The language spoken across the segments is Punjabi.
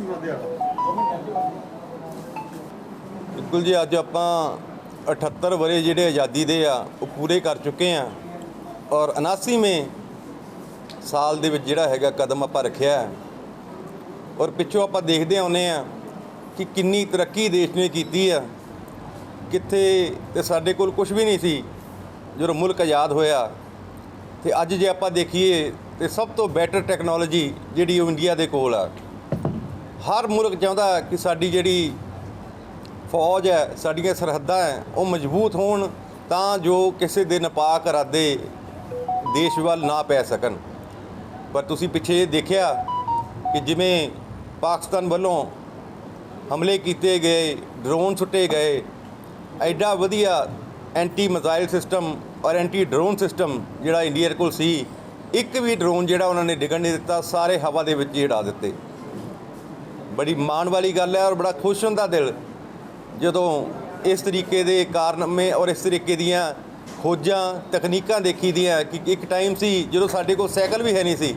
ਦਾ 79ਵਾਂ ਬਿਲਕੁਲ ਜੀ, ਅੱਜ ਆਪਾਂ 78 ਵਰੇ ਜਿਹੜੇ ਆਜ਼ਾਦੀ ਦੇ ਆ, ਉਹ ਪੂਰੇ ਕਰ ਚੁੱਕੇ ਆ। ਔਰ 79ਵੇਂ ਸਾਲ ਦੇ ਵਿੱਚ ਜਿਹੜਾ ਹੈਗਾ ਕਦਮ ਆਪਾਂ ਰੱਖਿਆ ਔਰ ਪਿੱਛੋਂ ਆਪਾਂ ਦੇਖਦੇ ਆਉਨੇ ਆ ਕਿ ਕਿੰਨੀ ਤਰੱਕੀ ਦੇਸ਼ ਨੇ ਕੀਤੀ ਆ। ਕਿੱਥੇ ਤੇ ਸਾਡੇ ਕੋਲ ਕੁਝ ਵੀ ਨਹੀਂ ਸੀ, ਜਦੋਂ ਮੁਲਕ ਆਜ਼ਾਦ ਹੋਇਆ। ਤੇ ਅੱਜ ਜੇ ਆਪਾਂ ਦੇਖੀਏ ਤੇ ਸਭ ਤੋਂ ਬੈਟਰ ਟੈਕਨੋਲੋਜੀ ਜਿਹੜੀ ਉਹ ਇੰਡੀਆ ਦੇ ਕੋਲ ਆ। ਹਰ ਮੁਲਕ ਚਾਹੁੰਦਾ ਕਿ ਸਾਡੀ ਜਿਹੜੀ ਫੌਜ ਹੈ, ਸਾਡੀਆਂ ਸਰਹੱਦਾਂ ਹੈ, ਉਹ ਮਜ਼ਬੂਤ ਹੋਣ ਤਾਂ ਜੋ ਕਿਸੇ ਦੇ ਨਪਾਕ ਇਰਾਦੇ ਦੇਸ਼ ਵੱਲ ਨਾ ਪੈ ਸਕਣ। ਪਰ ਤੁਸੀਂ ਪਿੱਛੇ ਇਹ ਦੇਖਿਆ ਕਿ ਜਿਵੇਂ ਪਾਕਿਸਤਾਨ ਵੱਲੋਂ ਹਮਲੇ ਕੀਤੇ ਗਏ, ਡਰੋਨ ਸੁੱਟੇ ਗਏ, ਐਡਾ ਵਧੀਆ ਐਂਟੀ ਮਿਜ਼ਾਈਲ ਸਿਸਟਮ ਔਰ ਐਂਟੀ ਡਰੋਨ ਸਿਸਟਮ ਜਿਹੜਾ ਇੰਡੀਆ ਕੋਲ ਸੀ, ਇੱਕ ਵੀ ਡਰੋਨ ਜਿਹੜਾ ਉਹਨਾਂ ਨੇ ਡਿੱਗਣ ਨਹੀਂ ਦਿੱਤਾ, ਸਾਰੇ ਹਵਾ ਦੇ ਵਿੱਚ ਹੀ ਉਡਾ ਦਿੱਤੇ। ਬੜੀ ਮਾਣ ਵਾਲੀ ਗੱਲ ਹੈ ਔਰ ਬੜਾ ਖੁਸ਼ ਹੁੰਦਾ ਦਿਲ ਜਦੋਂ ਇਸ ਤਰੀਕੇ ਦੇ ਕਾਰਨਾਮੇ ਔਰ ਇਸ ਤਰੀਕੇ ਦੀਆਂ ਖੋਜਾਂ, ਤਕਨੀਕਾਂ ਦੇਖੀ ਦੀਆਂ ਕਿ ਇੱਕ ਟਾਈਮ ਸੀ ਜਦੋਂ ਸਾਡੇ ਕੋਲ ਸਾਈਕਲ ਵੀ ਹੈ ਨਹੀਂ ਸੀ।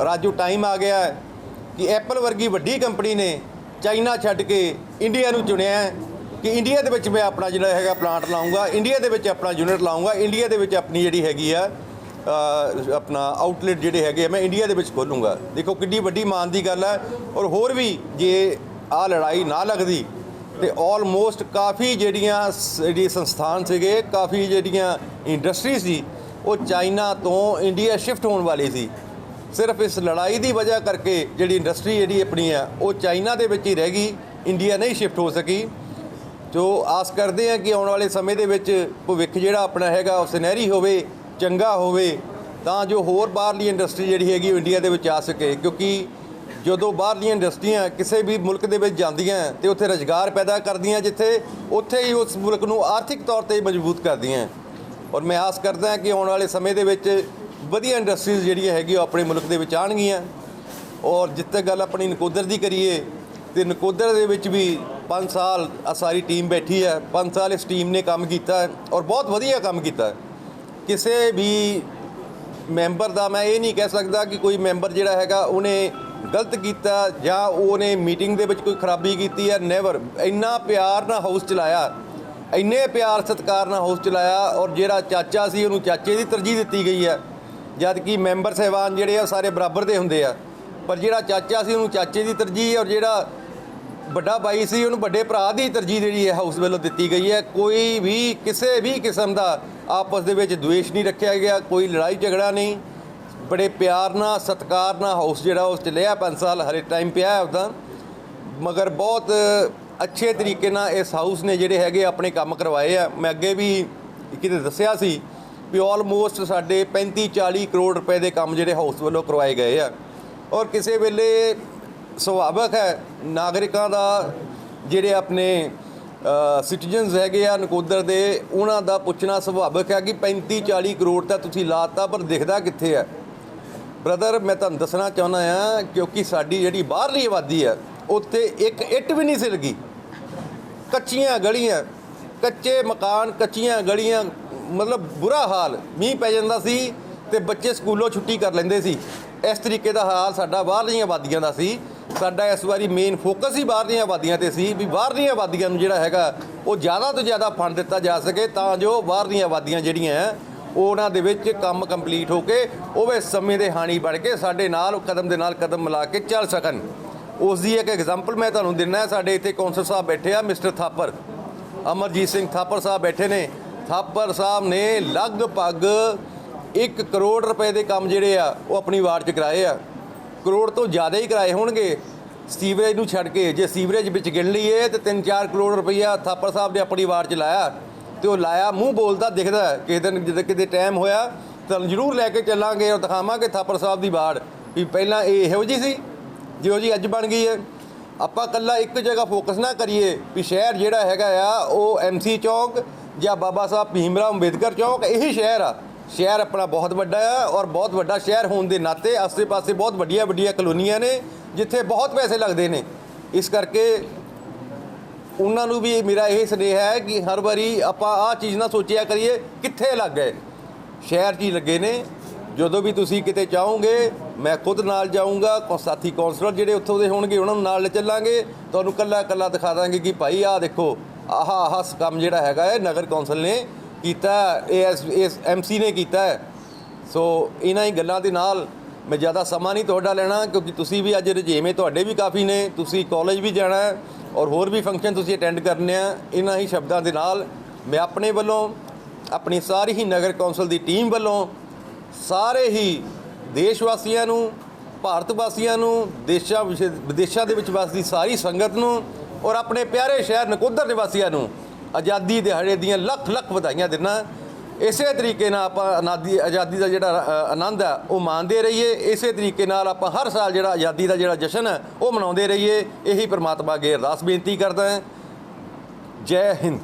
ਔਰ ਅੱਜ ਉਹ ਟਾਈਮ ਆ ਗਿਆ ਕਿ ਐਪਲ ਵਰਗੀ ਵੱਡੀ ਕੰਪਨੀ ਨੇ ਚਾਈਨਾ ਛੱਡ ਕੇ ਇੰਡੀਆ ਨੂੰ ਚੁਣਿਆ ਕਿ ਇੰਡੀਆ ਦੇ ਵਿੱਚ ਮੈਂ ਆਪਣਾ ਜਿਹੜਾ ਹੈਗਾ ਪਲਾਂਟ ਲਾਉਂਗਾ ਇੰਡੀਆ ਦੇ ਵਿੱਚ ਆਪਣਾ ਯੂਨਿਟ ਲਾਉਂਗਾ ਇੰਡੀਆ ਦੇ ਵਿੱਚ ਆਪਣੀ ਜਿਹੜੀ ਹੈਗੀ ਆ ਆਪਣਾ ਆਊਟਲੈਟ ਜਿਹੜੇ ਹੈਗੇ ਆ, ਮੈਂ ਇੰਡੀਆ ਦੇ ਵਿੱਚ ਖੋਲੂੰਗਾ। ਦੇਖੋ ਕਿੰਨੀ ਵੱਡੀ ਮਾਨ ਦੀ ਗੱਲ ਹੈ ਔਰ ਹੋਰ ਵੀ ਜੇ ਆ ਲੜਾਈ ਨਾ ਲੱਗਦੀ, ਤੇ ਆਲਮੋਸਟ ਕਾਫੀ ਜਿਹੜੀਆਂ ਸ- ਜਿਹੜੀ ਸੰਸਥਾਨ ਸੀਗੇ, ਕਾਫੀ ਜਿਹੜੀਆਂ ਇੰਡਸਟਰੀ ਸੀ, ਉਹ ਚਾਈਨਾ ਤੋਂ ਇੰਡੀਆ ਸ਼ਿਫਟ ਹੋਣ ਵਾਲੀ ਸੀ। ਸਿਰਫ ਇਸ ਲੜਾਈ ਦੀ ਵਜ੍ਹਾ ਕਰਕੇ ਜਿਹੜੀ ਇੰਡਸਟਰੀ ਜਿਹੜੀ ਆਪਣੀ ਆ, ਉਹ ਚਾਈਨਾ ਦੇ ਵਿੱਚ ਹੀ ਰਹਿ ਗਈ। ਇੰਡੀਆ ਨਹੀਂ ਸ਼ਿਫਟ ਹੋ ਸਕੀ। ਜੋ ਆਸ ਕਰਦੇ ਆ ਕਿ ਆਉਣ ਵਾਲੇ ਸਮੇਂ ਦੇ ਵਿੱਚ ਭਵਿੱਖ ਜਿਹੜਾ ਆਪਣਾ ਹੈਗਾ ਉਹ ਸੁਨਹਿਰੀ ਹੋਵੇ ਚੰਗਾ ਹੋਵੇ, ਤਾਂ ਜੋ ਹੋਰ ਬਾਹਰਲੀ ਇੰਡਸਟਰੀ ਜਿਹੜੀ ਹੈਗੀ ਉਹ ਇੰਡੀਆ ਦੇ ਵਿੱਚ ਆ ਸਕੇ। ਕਿਉਂਕਿ ਜਦੋਂ ਬਾਹਰਲੀਆਂ ਇੰਡਸਟਰੀਆਂ ਕਿਸੇ ਵੀ ਮੁਲਕ ਦੇ ਵਿੱਚ ਜਾਂਦੀਆਂ ਤੇ ਉੱਥੇ ਰੁਜ਼ਗਾਰ ਪੈਦਾ ਕਰਦੀਆਂ, ਜਿੱਥੇ ਉੱਥੇ ਹੀ ਉਸ ਮੁਲਕ ਨੂੰ ਆਰਥਿਕ ਤੌਰ ਤੇ ਮਜ਼ਬੂਤ ਕਰਦੀਆਂ ਔਰ ਮੈਂ ਆਸ ਕਰਦਾ ਹਾਂ ਕਿ ਆਉਣ ਵਾਲੇ ਸਮੇਂ ਦੇ ਵਿੱਚ ਵਧੀਆ ਇੰਡਸਟਰੀਜ਼ ਜਿਹੜੀਆਂ ਹੈਗੀਆਂ ਉਹ ਆਪਣੇ ਮੁਲਕ ਦੇ ਵਿੱਚ ਆਉਣਗੀਆਂ। ਔਰ ਜਿੱਥੇ ਗੱਲ ਆਪਣੀ ਨਕੋਦਰ ਦੀ ਕਰੀਏ, ਤੇ ਨਕੋਦਰ ਦੇ ਵਿੱਚ ਵੀ 5 ਸਾਲ ਆ ਸਾਰੀ ਟੀਮ ਬੈਠੀ ਹੈ 5 ਸਾਲ ਇਸ ਟੀਮ ਨੇ ਕੰਮ ਕੀਤਾ ਔਰ ਬਹੁਤ ਵਧੀਆ ਕੰਮ ਕੀਤਾ ਕਿਸੇ ਵੀ ਮੈਂਬਰ ਦਾ ਮੈਂ ਇਹ ਨਹੀਂ ਕਹਿ ਸਕਦਾ ਕਿ ਕੋਈ ਮੈਂਬਰ ਜਿਹੜਾ ਹੈਗਾ ਉਹਨੇ ਗਲਤ ਕੀਤਾ ਜਾਂ ਉਹਨੇ ਮੀਟਿੰਗ ਦੇ ਵਿੱਚ ਕੋਈ ਖਰਾਬੀ ਕੀਤੀ ਹੈ ਨੈਵਰ ਇੰਨਾ ਪਿਆਰ ਨਾਲ ਹਾਊਸ ਚਲਾਇਆ, ਇੰਨੇ ਪਿਆਰ ਸਤਿਕਾਰ ਨਾਲ ਹਾਊਸ ਚਲਾਇਆ ਔਰ ਜਿਹੜਾ ਚਾਚਾ ਸੀ ਉਹਨੂੰ ਚਾਚੇ ਦੀ ਤਰਜੀਹ ਦਿੱਤੀ ਗਈ ਹੈ, ਜਦ ਕਿ ਮੈਂਬਰ ਸਹਿਬਾਨ ਜਿਹੜੇ ਆ ਸਾਰੇ ਬਰਾਬਰ ਦੇ ਹੁੰਦੇ ਆ। ਪਰ ਜਿਹੜਾ ਚਾਚਾ ਸੀ ਉਹਨੂੰ ਚਾਚੇ ਦੀ ਤਰਜੀਹ ਔਰ ਜਿਹੜਾ ਵੱਡਾ ਬਾਈ ਸੀ, ਉਹਨੂੰ ਵੱਡੇ ਭਰਾ ਦੀ ਤਰਜੀਹ ਜਿਹੜੀ ਹੈ ਹਾਊਸ ਵੱਲੋਂ ਦਿੱਤੀ ਗਈ ਹੈ। ਕੋਈ ਵੀ, ਕਿਸੇ ਵੀ ਕਿਸਮ ਦਾ ਆਪਸ ਦੇ ਵਿੱਚ ਦੁਵੇਸ਼ ਨਹੀਂ ਰੱਖਿਆ ਗਿਆ, ਕੋਈ ਲੜਾਈ ਝਗੜਾ ਨਹੀਂ। ਬੜੇ ਪਿਆਰ ਨਾਲ, ਸਤਿਕਾਰ ਨਾਲ ਹਾਊਸ ਜਿਹੜਾ ਉਸ ਚੱਲਿਆ 5 ਸਾਲ ਹਰੇ ਟਾਈਮ ਪਿਆ ਹੈ ਉਹਦਾ। ਮਗਰ ਬਹੁਤ ਅੱਛੇ ਤਰੀਕੇ ਨਾਲ ਇਸ ਹਾਊਸ ਨੇ ਜਿਹੜੇ ਹੈਗੇ ਆਪਣੇ ਕੰਮ ਕਰਵਾਏ ਆ। ਮੈਂ ਅੱਗੇ ਵੀ ਕਿਤੇ ਦੱਸਿਆ ਸੀ ਵੀ ਆਲਮੋਸਟ ਸਾਡੇ 35 40 ਕਰੋੜ ਰੁਪਏ ਦੇ ਕੰਮ ਜਿਹੜੇ ਹਾਊਸ ਵੱਲੋਂ ਕਰਵਾਏ ਗਏ ਆ। ਔਰ ਕਿਸੇ ਵੇਲੇ ਸੁਭਾਵਕ ਹੈ। ਨਾਗਰਿਕਾਂ ਦਾ ਜਿਹੜੇ ਆਪਣੇ ਸਿਟੀਜ਼ਨਸ ਹੈਗੇ ਆ ਨਕੋਦਰ ਦੇ, ਉਹਨਾਂ ਦਾ ਪੁੱਛਣਾ ਸੁਭਾਵਕ ਹੈ ਕਿ 35 40 ਕਰੋੜ ਤਾਂ ਤੁਸੀਂ ਲਾਤਾ, ਪਰ ਦਿਖਦਾ ਕਿੱਥੇ ਹੈ? ਬ੍ਰਦਰ ਮੈਂ ਤੁਹਾਨੂੰ ਦੱਸਣਾ ਚਾਹੁੰਦਾ ਆ ਕਿਉਂਕਿ ਸਾਡੀ ਜਿਹੜੀ ਬਾਹਰਲੀ ਆਬਾਦੀ ਹੈ, ਉੱਥੇ ਇੱਕ ਇੱਟ ਵੀ ਨਹੀਂ ਸੀ ਲੱਗੀ ਕੱਚੀਆਂ ਗਲੀਆਂ, ਕੱਚੇ ਮਕਾਨ, ਕੱਚੀਆਂ ਗਲੀਆਂ, ਮਤਲਬ ਬੁਰਾ ਹਾਲ। ਮੀਂਹ ਪੈ ਜਾਂਦਾ ਸੀ ਤੇ ਬੱਚੇ ਸਕੂਲੋਂ ਛੁੱਟੀ ਕਰ ਲੈਂਦੇ ਸੀ। ਇਸ ਤਰੀਕੇ ਦਾ ਹਾਲ ਸਾਡਾ ਬਾਹਰਲੀਆਂ ਆਬਾਦੀਆਂ ਦਾ ਸੀ। ਸਾਡਾ ਇਸ ਵਾਰੀ ਮੇਨ ਫੋਕਸ ਹੀ ਬਾਹਰ ਦੀਆਂ ਆਬਾਦੀਆਂ ਤੇ ਸੀ ਵੀ ਬਾਹਰ ਦੀਆਂ ਆਬਾਦੀਆਂ ਨੂੰ ਜਿਹੜਾ ਹੈਗਾ ਉਹ ਜ਼ਿਆਦਾ ਤੋਂ ਜ਼ਿਆਦਾ ਫੰਡ ਦਿੱਤਾ ਜਾ ਸਕੇ ਤਾਂ ਜੋ ਬਾਹਰ ਦੀਆਂ ਆਬਾਦੀਆਂ ਜਿਹੜੀਆਂ ਹੈ, ਉਹਨਾਂ ਦੇ ਵਿੱਚ ਕੰਮ ਕੰਪਲੀਟ ਹੋ ਕੇ ਉਹ ਵੀ ਸਮੇਂ ਦੇ ਹਾਣੀ ਬਣ ਕੇ ਸਾਡੇ ਨਾਲ ਕਦਮ ਦੇ ਨਾਲ ਕਦਮ ਮਿਲਾ ਕੇ ਚੱਲ ਸਕਣ। ਉਸ ਦੀ ਇੱਕ ਐਗਜ਼ਾਮਪਲ ਮੈਂ ਤੁਹਾਨੂੰ ਦਿੰਨਾ ਹੈ ਸਾਡੇ ਇੱਥੇ ਕੌਂਸਲ ਸਾਹਿਬ ਬੈਠੇ ਆ ਮਿਸਟਰ ਥਾਪਰ। ਅਮਰਜੀਤ ਸਿੰਘ ਥਾਪਰ ਸਾਹਿਬ ਬੈਠੇ ਨੇ। ਥਾਪਰ ਸਾਹਿਬ ਨੇ ਲਗਭਗ 1 ਕਰੋੜ ਰੁਪਏ ਦੇ ਕੰਮ ਜਿਹੜੇ ਆ ਉਹ ਆਪਣੀ ਵਾਰਡ 'ਚ ਕਰਾਏ ਆ। ਕਰੋੜ ਤੋਂ ਜ਼ਿਆਦਾ ਹੀ ਕਿਰਾਏ ਹੋਣਗੇ ਸੀਵਰੇਜ ਨੂੰ ਛੱਡ ਕੇ। ਜੇ ਸੀਵਰੇਜ ਵਿੱਚ ਗਿਣ ਲਈਏ ਤੇ 3-4 ਕਰੋੜ ਰੁਪਈਆ ਥਾਪਰ ਸਾਹਿਬ ਨੇ ਆਪਣੀ ਵਾਰ 'ਚ ਲਾਇਆ ਤੇ ਉਹ ਲਾਇਆ, ਮੂੰਹ ਬੋਲਦਾ ਦਿਖਦਾ ਕਿਸੇ ਦਿਨ ਜਦੋਂ ਕਿਤੇ ਟਾਈਮ ਹੋਇਆ ਤਾਂ ਜ਼ਰੂਰ ਲੈ ਕੇ ਚੱਲਾਂਗੇ ਔਰ ਦਿਖਾਵਾਂਗੇ ਥਾਪਰ ਸਾਹਿਬ ਦੀ ਵਾਰਡ ਵੀ ਪਹਿਲਾਂ ਇਹ ਇਹੋ ਜੀ ਸੀ, ਜਿਹੋ ਜੀ ਅੱਜ ਬਣ ਗਈ ਹੈ। ਆਪਾਂ ਕੱਲਾ ਇੱਕ ਜਗ੍ਹਾ ਫੋਕਸ ਨਾ ਕਰੀਏ ਵੀ ਸ਼ਹਿਰ ਜਿਹੜਾ ਹੈਗਾ ਆ, ਉਹ ਐਮਸੀ ਚੌਕ ਜਾਂ ਬਾਬਾ ਸਾਹਿਬ ਭੀਮਰਾਵ ਅੰਬੇਦਕਰ ਚੌਕ, ਇਹੀ ਸ਼ਹਿਰ ਆ। ਸ਼ਹਿਰ ਆਪਣਾ ਬਹੁਤ ਵੱਡਾ ਆ ਔਰ ਬਹੁਤ ਵੱਡਾ ਸ਼ਹਿਰ ਹੋਣ ਦੇ ਨਾਤੇ ਆਸੇ-ਪਾਸੇ ਬਹੁਤ ਵੱਡੀਆਂ ਵੱਡੀਆਂ ਕਲੋਨੀਆਂ ਨੇ, ਜਿੱਥੇ ਬਹੁਤ ਪੈਸੇ ਲੱਗਦੇ ਨੇ। ਇਸ ਕਰਕੇ ਉਹਨਾਂ ਨੂੰ ਵੀ ਮੇਰਾ ਇਹ ਸੁਨੇਹਾ ਹੈ ਕਿ ਹਰ ਵਾਰੀ ਆਪਾਂ ਆਹ ਚੀਜ਼ ਨਾ ਸੋਚਿਆ ਕਰੀਏ, ਕਿੱਥੇ ਲੱਗ ਗਏ। ਸ਼ਹਿਰ 'ਚ ਹੀ ਲੱਗੇ ਨੇ। ਜਦੋਂ ਵੀ ਤੁਸੀਂ ਕਿਤੇ ਚਾਹੋਗੇ ਮੈਂ ਖੁਦ ਨਾਲ ਜਾਊਂਗਾ। ਕੋ, ਸਾਥੀ ਕੌਂਸਲਰ ਜਿਹੜੇ ਉੱਥੋਂ ਦੇ ਹੋਣਗੇ, ਉਹਨਾਂ ਨੂੰ ਨਾਲ ਲੈ ਚੱਲਾਂਗੇ। ਤੁਹਾਨੂੰ ਕੱਲਾ ਕੱਲਾ ਦਿਖਾ ਦਾਂਗੇ ਕਿ ਭਾਈ ਆਹ ਦੇਖੋ ਆਹ ਆਹ ਕੰਮ ਜਿਹੜਾ ਹੈਗਾ ਹੈ, ਨਗਰ ਕੌਂਸਲ ਨੇ ਕੀਤਾ, ਇਹ ਇਸ ਐਮਸੀ ਨੇ ਕੀਤਾ ਸੋ ਇਹਨਾਂ ਹੀ ਗੱਲਾਂ ਦੇ ਨਾਲ ਮੈਂ ਜ਼ਿਆਦਾ ਸਮਾਂ ਨਹੀਂ ਤੁਹਾਡਾ ਲੈਣਾ, ਕਿਉਂਕਿ ਤੁਸੀਂ ਵੀ ਅੱਜ ਰਜੇਵੇਂ ਤੁਹਾਡੇ ਵੀ ਕਾਫੀ ਨੇ, ਤੁਸੀਂ ਕਾਲਜ ਵੀ ਜਾਣਾ ਹੈ ਔਰ ਹੋਰ ਵੀ ਫੰਕਸ਼ਨ ਤੁਸੀਂ ਅਟੈਂਡ ਕਰਨੇ ਆ, ਇਹਨਾਂ ਹੀ ਸ਼ਬਦਾਂ ਦੇ ਨਾਲ ਮੈਂ ਆਪਣੇ ਵੱਲੋਂ, ਆਪਣੀ ਸਾਰੀ ਹੀ ਨਗਰ ਕੌਂਸਲ ਦੀ ਟੀਮ ਵੱਲੋਂ ਸਾਰੇ ਹੀ ਦੇਸ਼ ਵਾਸੀਆਂ ਨੂੰ, ਭਾਰਤ ਵਾਸੀਆਂ ਨੂੰ, ਦੇਸ਼ਾਂ ਵਿਸ਼- ਵਿਦੇਸ਼ਾਂ ਦੇ ਵਿੱਚ ਵਸਦੀ ਸਾਰੀ ਸੰਗਤ ਨੂੰ ਔਰ ਆਪਣੇ ਪਿਆਰੇ ਸ਼ਹਿਰ ਨਕੋਦਰ ਨਿਵਾਸੀਆਂ ਨੂੰ ਆਜ਼ਾਦੀ ਦਿਹਾੜੇ ਦੀਆਂ ਲੱਖ ਲੱਖ ਵਧਾਈਆਂ ਦਿੰਦਾ। ਇਸੇ ਤਰੀਕੇ ਨਾਲ ਆਪਾਂ ਆਜ਼ਾਦੀ ਆਜ਼ਾਦੀ ਦਾ ਜਿਹੜਾ ਆਨੰਦ ਹੈ ਉਹ ਮਾਣਦੇ ਰਹੀਏ। ਇਸੇ ਤਰੀਕੇ ਨਾਲ ਆਪਾਂ ਹਰ ਸਾਲ ਜਿਹੜਾ ਆਜ਼ਾਦੀ ਦਾ ਜਿਹੜਾ ਜਸ਼ਨ ਹੈ ਉਹ ਮਨਾਉਂਦੇ ਰਹੀਏ। ਇਹੀ ਪ੍ਰਮਾਤਮਾ ਅੱਗੇ ਅਰਦਾਸ ਬੇਨਤੀ ਕਰਦਾ ਹਾਂ। ਜੈ ਹਿੰਦ।